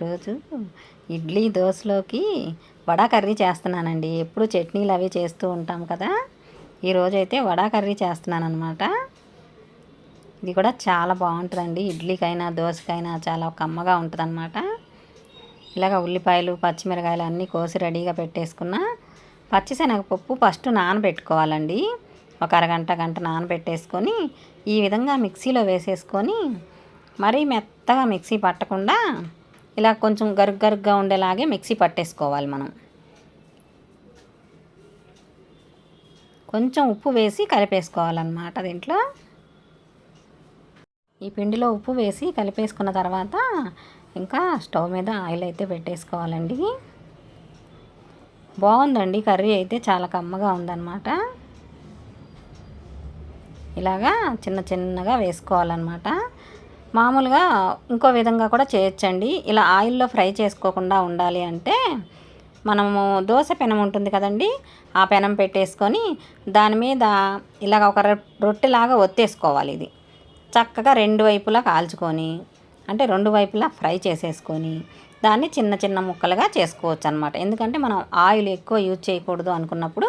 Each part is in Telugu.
ఈరోజు ఇడ్లీ దోశలోకి వడా కర్రీ చేస్తున్నానండి. ఎప్పుడు చట్నీలు అవి చేస్తూ ఉంటాం కదా. ఈరోజు అయితే వడా కర్రీ చేస్తున్నాను అనమాట ఇది కూడా చాలా బాగుంటుందండి. ఇడ్లీకైనా దోశకైనా చాలా కమ్మగా ఉంటుంది అనమాట ఇలాగ ఉల్లిపాయలు పచ్చిమిరకాయలు అన్నీ కోసి రెడీగా పెట్టేసుకున్న పచ్చిశనగపప్పు ఫస్ట్ నానబెట్టుకోవాలండి. ఒక అరగంట గంట నానబెట్టేసుకొని ఈ విధంగా మిక్సీలో వేసేసుకొని మరీ మెత్తగా మిక్సీ పట్టకుండా ఇలా కొంచెం గరుగ్ గరుగ్గా ఉండేలాగే మిక్సీ పట్టేసుకోవాలి మనం. కొంచెం ఉప్పు వేసి కలిపేసుకోవాలన్నమాట దీంట్లో. ఈ పిండిలో ఉప్పు వేసి కలిపేసుకున్న తర్వాత ఇంకా స్టవ్ మీద ఆయిల్ అయితే పెట్టేసుకోవాలండి. బాగుందండి కర్రీ అయితే చాలా కమ్మగా ఉందన్నమాట. ఇలాగా చిన్న చిన్నగా వేసుకోవాలన్నమాట. మామూలుగా ఇంకో విధంగా కూడా చేయొచ్చండి. ఇలా ఆయిల్లో ఫ్రై చేసుకోకుండా ఉండాలి అంటే మనము దోశ పెనం ఉంటుంది కదండి ఆ పెనం పెట్టేసుకొని దాని మీద ఇలాగ ఒక రొట్టెలాగా ఒత్తేసుకోవాలి ఇది. చక్కగా రెండు వైపులా కాల్చుకొని అంటే రెండు వైపులా ఫ్రై చేసేసుకొని దాన్ని చిన్న చిన్న ముక్కలుగా చేసుకోవచ్చు అనమాట ఎందుకంటే మనం ఆయిల్ ఎక్కువ యూజ్ చేయకూడదు అనుకున్నప్పుడు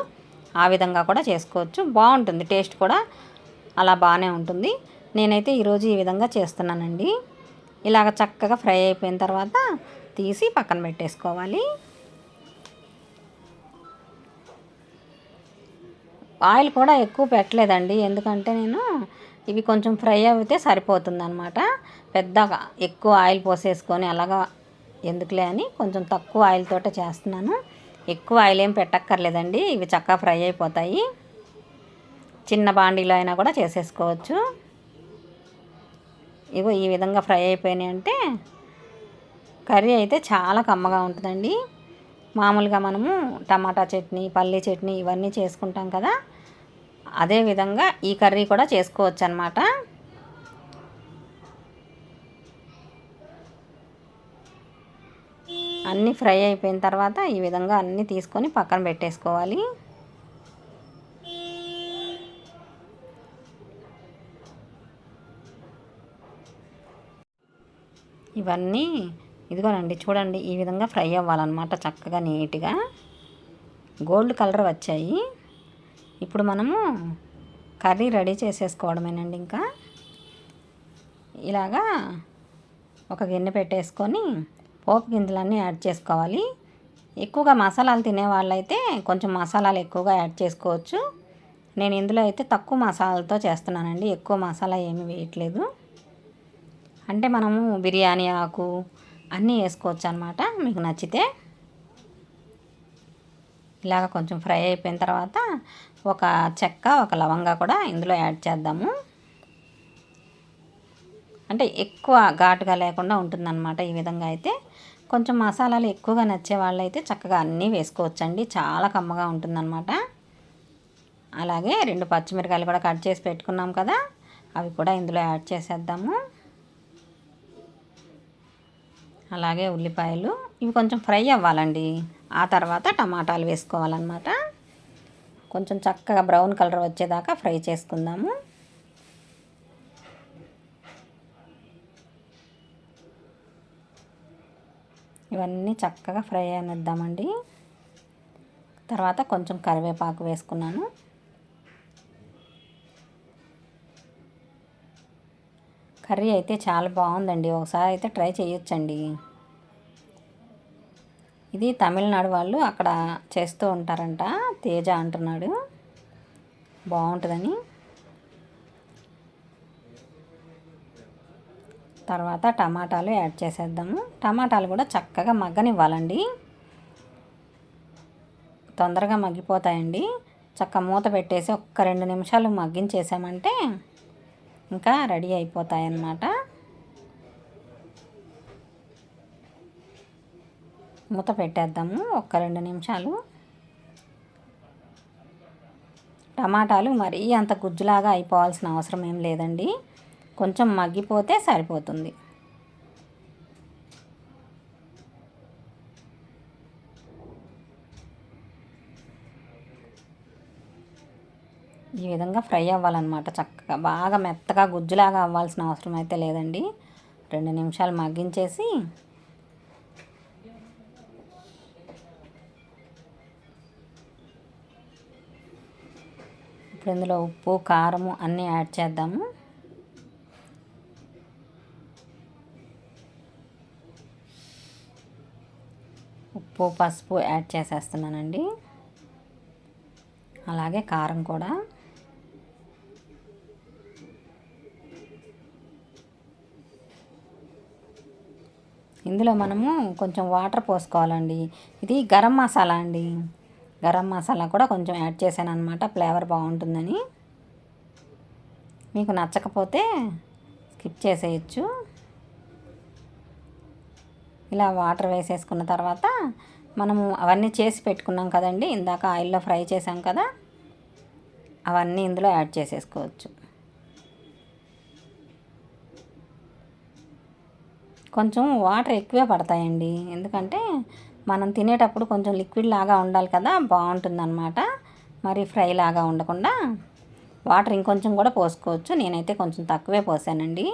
ఆ విధంగా కూడా చేసుకోవచ్చు. బాగుంటుంది టేస్ట్ కూడా అలా బాగానే ఉంటుంది. నేనైతే ఈరోజు ఈ విధంగా చేస్తున్నానండి. ఇలాగ చక్కగా ఫ్రై అయిపోయిన తర్వాత తీసి పక్కన పెట్టేసుకోవాలి. ఆయిల్ కూడా ఎక్కువ పెట్టలేదండి. ఎందుకంటే నేను ఇవి కొంచెం ఫ్రై అయితే సరిపోతుంది అనమాట పెద్దగా ఎక్కువ ఆయిల్ పోసేసుకొని అలాగా ఎందుకులే అని కొంచెం తక్కువ ఆయిల్ తోట చేస్తున్నాను. ఎక్కువ ఆయిల్ ఏం పెట్టక్కర్లేదండి. ఇవి చక్కగా ఫ్రై అయిపోతాయి. చిన్న బాండీలో అయినా కూడా చేసేసుకోవచ్చు. ఇగో ఈ విధంగా ఫ్రై అయిపోయినాయి అంటే కర్రీ అయితే చాలా కమ్మగా ఉంటుందండి. మామూలుగా మనము టమాటా చట్నీ పల్లీ చట్నీ ఇవన్నీ చేసుకుంటాం కదా. అదే విధంగా ఈ కర్రీ కూడా చేసుకోవచ్చు అనమాట అన్నీ ఫ్రై అయిపోయిన తర్వాత ఈ విధంగా అన్నీ తీసుకొని పక్కన పెట్టేసుకోవాలి. ఇవన్నీ ఇదిగోనండి చూడండి ఈ విధంగా ఫ్రై అవ్వాలన్నమాట చక్కగా నీట్గా. గోల్డ్ కలర్ వచ్చాయి. ఇప్పుడు మనము కర్రీ రెడీ చేసేసుకోవడమేనండి ఇంకా. ఇలాగా ఒక గిన్నె పెట్టేసుకొని పోపు గింజలన్నీ యాడ్ చేసుకోవాలి. ఎక్కువగా మసాలాలు తినే వాళ్ళైతే కొంచెం మసాలాలు ఎక్కువగా యాడ్ చేసుకోవచ్చు. నేను ఇందులో అయితే తక్కువ మసాలాలతో చేస్తున్నానండి ఎక్కువ మసాలా ఏమీ వేయట్లేదు. అంటే మనము బిర్యానీ ఆకు అన్నీ వేసుకోవచ్చు అనమాట మీకు నచ్చితే ఇలాగ కొంచెం ఫ్రై అయిపోయిన తర్వాత ఒక చెక్క ఒక లవంగా కూడా ఇందులో యాడ్ చేద్దాము. అంటే ఎక్కువ ఘాటుగా లేకుండా ఉంటుందన్నమాట ఈ విధంగా అయితే. కొంచెం మసాలాలు ఎక్కువగా నచ్చే వాళ్ళైతే చక్కగా అన్నీ వేసుకోవచ్చండి. చాలా కమ్మగా ఉంటుందన్నమాట. అలాగే రెండు పచ్చిమిరకాయలు కూడా కట్ చేసి పెట్టుకున్నాం కదా అవి కూడా ఇందులో యాడ్ చేసేద్దాము. అలాగే ఉల్లిపాయలు. ఇవి కొంచెం ఫ్రై అవ్వాలండి. ఆ తర్వాత టమాటాలు వేసుకోవాలన్నమాట. కొంచెం చక్కగా బ్రౌన్ కలర్ వచ్చేదాకా ఫ్రై చేసుకుందాము. ఇవన్నీ చక్కగా ఫ్రై అనిద్దామండి. తర్వాత కొంచెం కరివేపాకు వేసుకున్నాను. కర్రీ అయితే చాలా బాగుందండి. ఒకసారి అయితే ట్రై చేయొచ్చండి. ఇది తమిళనాడు వాళ్ళు అక్కడ చేస్తూ ఉంటారంట. తేజ అంటున్నాడు. బాగుంటుందని. తర్వాత టమాటాలు యాడ్ చేసేద్దాము. టమాటాలు కూడా చక్కగా మగ్గనివ్వాలండి. తొందరగా మగ్గిపోతాయండి. చక్క మూత పెట్టేసి ఒక్క రెండు నిమిషాలు మగ్గించేసామంటే ఇంకా రెడీ అయిపోతాయి అన్నమాట మూత పెట్టేద్దాము ఒక్క రెండు నిమిషాలు. టమాటాలు మరీ అంత గుజ్జులాగా అయిపోవాల్సిన అవసరం ఏం లేదండి. కొంచెం మగ్గిపోతే సరిపోతుంది. ఈ విధంగా ఫ్రై అవ్వాలన్నమాట. చక్కగా బాగా మెత్తగా గుజ్జులాగా అవ్వాల్సిన అవసరం అయితే లేదండి. రెండు నిమిషాలు మగ్గించేసి ఇప్పుడు ఇందులో ఉప్పు కారము అన్నీ యాడ్ చేద్దాము. ఉప్పు పసుపు యాడ్ చేసేస్తున్నానండి. అలాగే కారం కూడా. ఇందులో మనము కొంచెం వాటర్ పోసుకోవాలండి. ఇది గరం మసాలా అండి. గరం మసాలా కూడా కొంచెం యాడ్ చేశాను అనమాట ఫ్లేవర్ బాగుంటుందని. మీకు నచ్చకపోతే స్కిప్ చేసేయచ్చు. ఇలా వాటర్ వేసేసుకున్న తర్వాత మనము అవన్నీ చేసి పెట్టుకున్నాం కదండి. ఇందాక ఆయిల్లో ఫ్రై చేసాం కదా. అవన్నీ ఇందులో యాడ్ చేసేసుకోవచ్చు. కొంచెం వాటర్ ఎక్కువే పడతాయండి. ఎందుకంటే మనం తినేటప్పుడు కొంచెం లిక్విడ్ లాగా ఉండాలి కదా బాగుంటుందన్నమాట. మరి ఫ్రై లాగా ఉండకుండా వాటర్ ఇంకొంచెం కూడా పోసుకోవచ్చు. నేనైతే కొంచెం తక్కువే పోసానండి.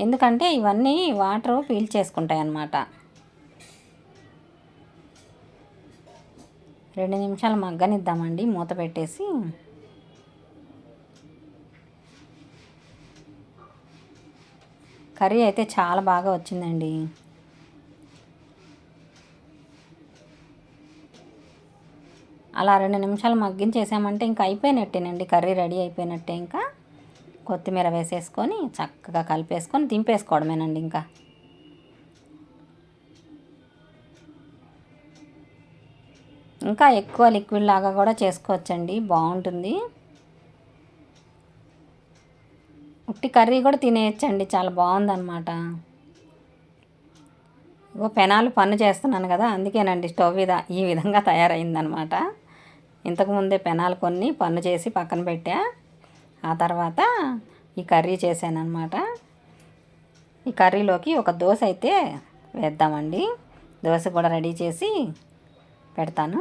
ఎందుకంటే ఇవన్నీ వాటర్ పీల్ చేసుకుంటాయి అన్నమాట రెండు నిమిషాలు మగ్గనిద్దామండి మూత పెట్టేసి. కర్రీ అయితే చాలా బాగా వచ్చిందండి. అలా రెండు నిమిషాలు మగ్గించేసామంటే ఇంకా అయిపోయినట్టేనండి. కర్రీ రెడీ అయిపోయినట్టే ఇంకా. కొత్తిమీర వేసేసుకొని చక్కగా కలిపేసుకొని దింపేసుకోవడమేనండి ఇంకా. ఇంకా ఎక్కువ లిక్విడ్ లాగా కూడా చేసుకోవచ్చండి. బాగుంటుంది. ఉట్టి కర్రీ కూడా తినేయచ్చండి. చాలా బాగుందన్నమాట. ఇగో పెనాలు పన్ను చేస్తున్నాను కదా అందుకేనండి స్టవ్ మీద ఈ విధంగా తయారైందనమాట ఇంతకుముందే పెనాలు కొన్ని పన్ను చేసి పక్కన పెట్టా. ఆ తర్వాత ఈ కర్రీ చేశానమాట ఈ కర్రీలోకి ఒక దోశ అయితే వేద్దామండి. దోశ కూడా రెడీ చేసి పెడతాను.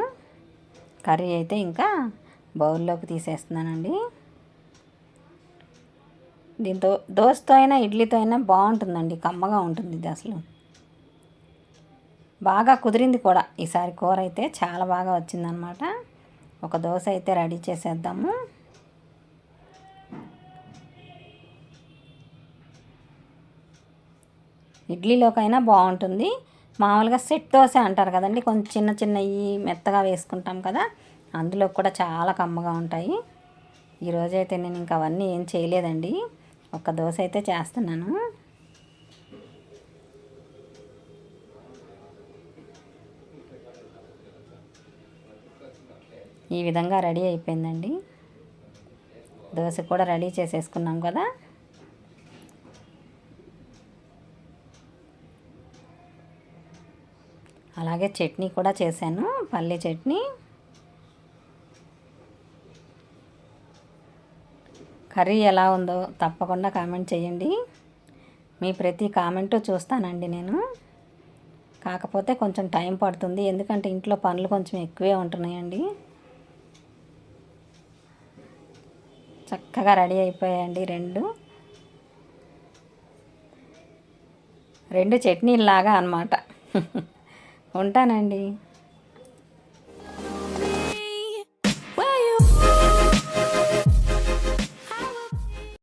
కర్రీ అయితే ఇంకా బౌల్లోకి తీసేస్తున్నానండి. దీంతో దోశతో అయినా ఇడ్లీతో అయినా బాగుంటుందండి. కమ్మగా ఉంటుంది ఇది అసలు. బాగా కుదిరింది కూడా. ఈసారి కూర అయితే చాలా బాగా వచ్చిందనమాట. ఒక దోశ అయితే రెడీ చేసేద్దాము. ఇడ్లీలోకైనా బాగుంటుంది. మామూలుగా సెట్ దోశ అంటారు కదండి. కొంచెం చిన్న చిన్నవి మెత్తగా వేసుకుంటాం కదా. అందులో కూడా చాలా కమ్మగా ఉంటాయి. ఈరోజైతే నేను ఇంకా అవన్నీ ఏం చేయలేదండి. ఒక దోశ అయితే చేస్తున్నాను. ఈ విధంగా రెడీ అయిపోయిందండి. దోశ కూడా రెడీ చేసేసుకున్నాం కదా. అలాగే చట్నీ కూడా చేశాను పల్లె చట్నీ. కర్రీ ఎలా ఉందో తప్పకుండా కామెంట్ చేయండి. మీ ప్రతి కామెంటు చూస్తానండి నేను. కాకపోతే కొంచెం టైం పడుతుంది. ఎందుకంటే ఇంట్లో పనులు కొంచెం ఎక్కువే ఉంటున్నాయండి. చక్కగా రెడీ అయిపోయాయండి రెండు. రెండు చట్నీలాగా అనమాట ఉంటానండి.